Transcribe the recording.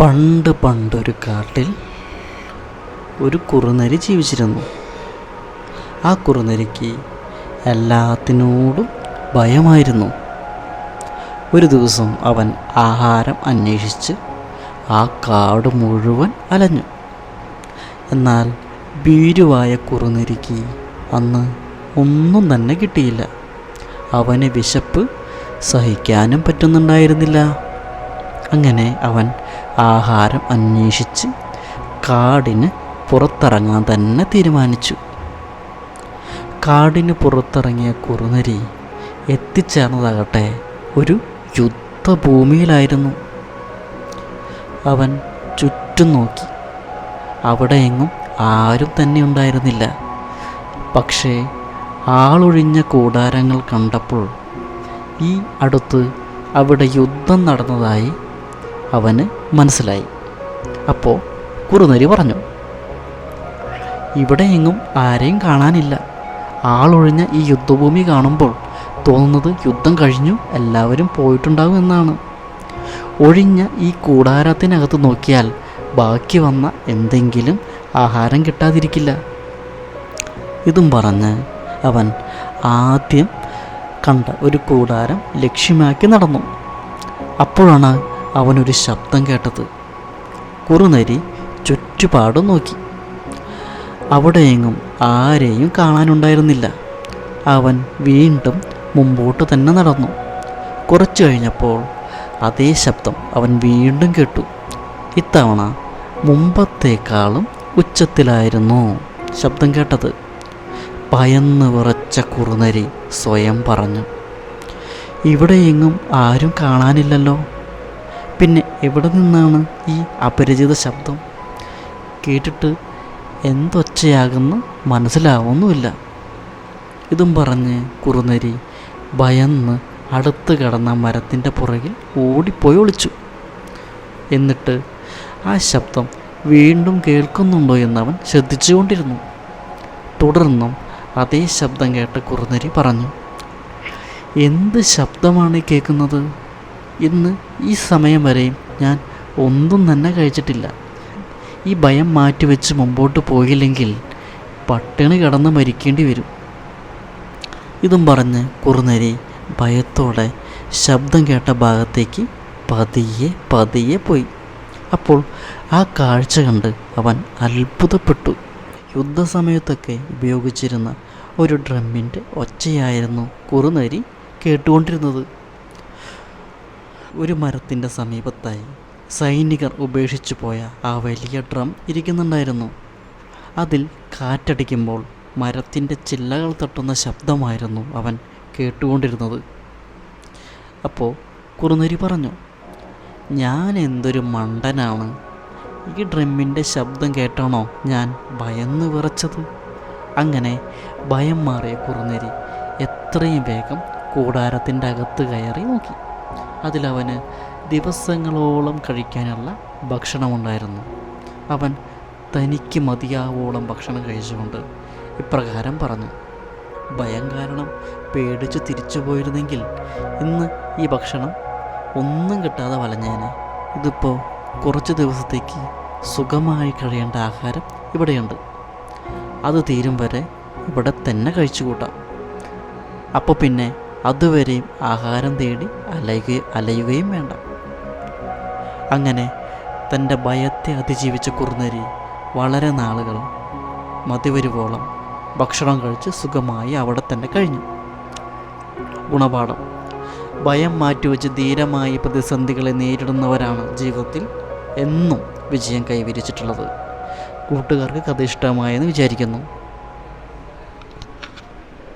പണ്ട് പണ്ടൊരു കാട്ടിൽ ഒരു കുറുനരി ജീവിച്ചിരുന്നു. ആ കുറുനരിക്ക് എല്ലാത്തിനോടും ഭയമായിരുന്നു. ഒരു ദിവസം അവൻ ആഹാരം അന്വേഷിച്ച് ആ കാട് മുഴുവൻ അലഞ്ഞു. എന്നാൽ ഭീരുവായ കുറുനരിക്ക് അന്ന് ഒന്നും തന്നെ കിട്ടിയില്ല. അവന് വിശപ്പ് സഹിക്കാനും പറ്റുന്നുണ്ടായിരുന്നില്ല. അങ്ങനെ അവൻ ആഹാരം അന്വേഷിച്ച് കാടിന് പുറത്തിറങ്ങാൻ തന്നെ തീരുമാനിച്ചു. കാടിന് പുറത്തിറങ്ങിയ കുറുനരി എത്തിച്ചേർന്നതാകട്ടെ ഒരു യുദ്ധഭൂമിയിലായിരുന്നു. അവൻ ചുറ്റും നോക്കി. അവിടെ എങ്ങും ആരും തന്നെ ഉണ്ടായിരുന്നില്ല. പക്ഷേ ആളൊഴിഞ്ഞ കൂടാരങ്ങൾ കണ്ടപ്പോൾ ഈ അടുത്ത് അവിടെ യുദ്ധം നടന്നതായി അവന് മനസ്സിലായി. അപ്പോൾ കുറുനരി പറഞ്ഞു ഇവിടെ എങ്ങും ആരെയും കാണാനില്ല. ആളൊഴിഞ്ഞ ഈ യുദ്ധഭൂമി കാണുമ്പോൾ തോന്നുന്നത് യുദ്ധം കഴിഞ്ഞു എല്ലാവരും പോയിട്ടുണ്ടാകും എന്നാണ്. ഒഴിഞ്ഞ ഈ കൂടാരത്തിനകത്ത് നോക്കിയാൽ ബാക്കി വന്ന എന്തെങ്കിലും ആഹാരം കിട്ടാതിരിക്കില്ല. ഇതും പറഞ്ഞ് അവൻ ആദ്യം കണ്ട ഒരു കൂടാരം ലക്ഷ്യമാക്കി നടന്നു. അപ്പോഴാണ് അവനൊരു ശബ്ദം കേട്ടത്. കുറുനരി ചുറ്റുപാടും നോക്കി. അവിടെയെങ്ങും ആരെയും കാണാനുണ്ടായിരുന്നില്ല. അവൻ വീണ്ടും മുമ്പോട്ട് തന്നെ നടന്നു. കുറച്ചു കഴിഞ്ഞപ്പോൾ അതേ ശബ്ദം അവൻ വീണ്ടും കേട്ടു. ഇത്തവണ മുമ്പത്തേക്കാളും ഉച്ചത്തിലായിരുന്നു ശബ്ദം കേട്ടത്. ഭയന്ന് വിറച്ച കുറുനരി സ്വയം പറഞ്ഞു ഇവിടെയെങ്ങും ആരും കാണാനില്ലല്ലോ. പിന്നെ എവിടെ നിന്നാണ് ഈ അപരിചിത ശബ്ദം? കേട്ടിട്ട് എന്തൊച്ചയാകുന്ന മനസ്സിലാവുന്നുമില്ല. ഇതും പറഞ്ഞ് കുറുനരി ഭയന്ന് അടുത്ത് കിടന്ന മരത്തിന്റെ പുറകിൽ ഓടിപ്പോയി ഒളിച്ചു. എന്നിട്ട് ആ ശബ്ദം വീണ്ടും കേൾക്കുന്നുണ്ടോ എന്നവൻ ശ്രദ്ധിച്ചുകൊണ്ടിരുന്നു. തുടർന്നും അതേ ശബ്ദം കേട്ട കുറുനരി പറഞ്ഞു എന്ത് ശബ്ദമാണ് കേൾക്കുന്നത്? ഇന്ന് ഈ സമയം വരെയും ഞാൻ ഒന്നും തന്നെ കഴിച്ചിട്ടില്ല. ഈ ഭയം മാറ്റിവെച്ച് മുമ്പോട്ട് പോയില്ലെങ്കിൽ പട്ടിണി കടന്ന് മരിക്കേണ്ടി വരും. ഇതും പറഞ്ഞ് കുറുനരി ഭയത്തോടെ ശബ്ദം കേട്ട ഭാഗത്തേക്ക് പതിയെ പതിയെ പോയി. അപ്പോൾ ആ കാഴ്ച കണ്ട് അവൻ അത്ഭുതപ്പെട്ടു. യുദ്ധസമയത്തൊക്കെ ഉപയോഗിച്ചിരുന്ന ഒരു ഡ്രമ്മിന്റെ ഒച്ചയായിരുന്നു കുറുനരി കേട്ടുകൊണ്ടിരുന്നത്. ഒരു മരത്തിന്റെ സമീപത്തായി സൈനികർ ഉപേക്ഷിച്ചു പോയ ആ വലിയ ഡ്രം ഇരിക്കുന്നുണ്ടായിരുന്നു. അതിൽ കാറ്റടിക്കുമ്പോൾ മരത്തിന്റെ ചില്ലകൾ തട്ടുന്ന ശബ്ദമായിരുന്നു അവൻ കേട്ടുകൊണ്ടിരുന്നത്. അപ്പോൾ കുറുനരി പറഞ്ഞു ഞാൻ എന്തൊരു മണ്ടനാണ്. ഈ ഡ്രമ്മിന്റെ ശബ്ദം കേട്ടാണോ ഞാൻ ഭയന്ന് വിറച്ചത്? അങ്ങനെ ഭയം മാറിയ കുറുനരി എത്രയും വേഗം കൂടാരത്തിന്റെ അകത്ത് കയറി നോക്കി. അതിലവന് ദിവസങ്ങളോളം കഴിക്കാനുള്ള ഭക്ഷണമുണ്ടായിരുന്നു. അവൻ തനിക്ക് മതിയാവോളം ഭക്ഷണം കഴിച്ചുകൊണ്ട് ഇപ്രകാരം പറഞ്ഞു ഭയം കാരണം പേടിച്ച് തിരിച്ചു പോയിരുന്നെങ്കിൽ ഇന്ന് ഈ ഭക്ഷണം ഒന്നും കിട്ടാതെ വലഞ്ഞേനെ. ഇതിപ്പോൾ കുറച്ച് ദിവസത്തേക്ക് സുഖമായി കഴിയേണ്ട ആഹാരം ഇവിടെയുണ്ട്. അത് തീരും വരെ ഇവിടെ തന്നെ കഴിച്ചു കൂട്ടാം അപ്പോൾ പിന്നെ അതുവരെയും ആഹാരം തേടി അലയുക അലയുകയും വേണ്ട. അങ്ങനെ തന്റെ ഭയത്തെ അതിജീവിച്ച കുറുനരി വളരെ നാളുകൾ മതിവരുവോളം ഭക്ഷണം കഴിച്ച് സുഖമായി അവിടെ തന്നെ കഴിഞ്ഞു. ഗുണപാഠം. ഭയം മാറ്റിവെച്ച് ധീരമായി പ്രതിസന്ധികളെ നേരിടുന്നവരാണ് ജീവിതത്തിൽ എന്നും വിജയം കൈവരിച്ചിട്ടുള്ളത്. കൂട്ടുകാർക്ക് കഥ ഇഷ്ടമായെന്ന് വിചാരിക്കുന്നു.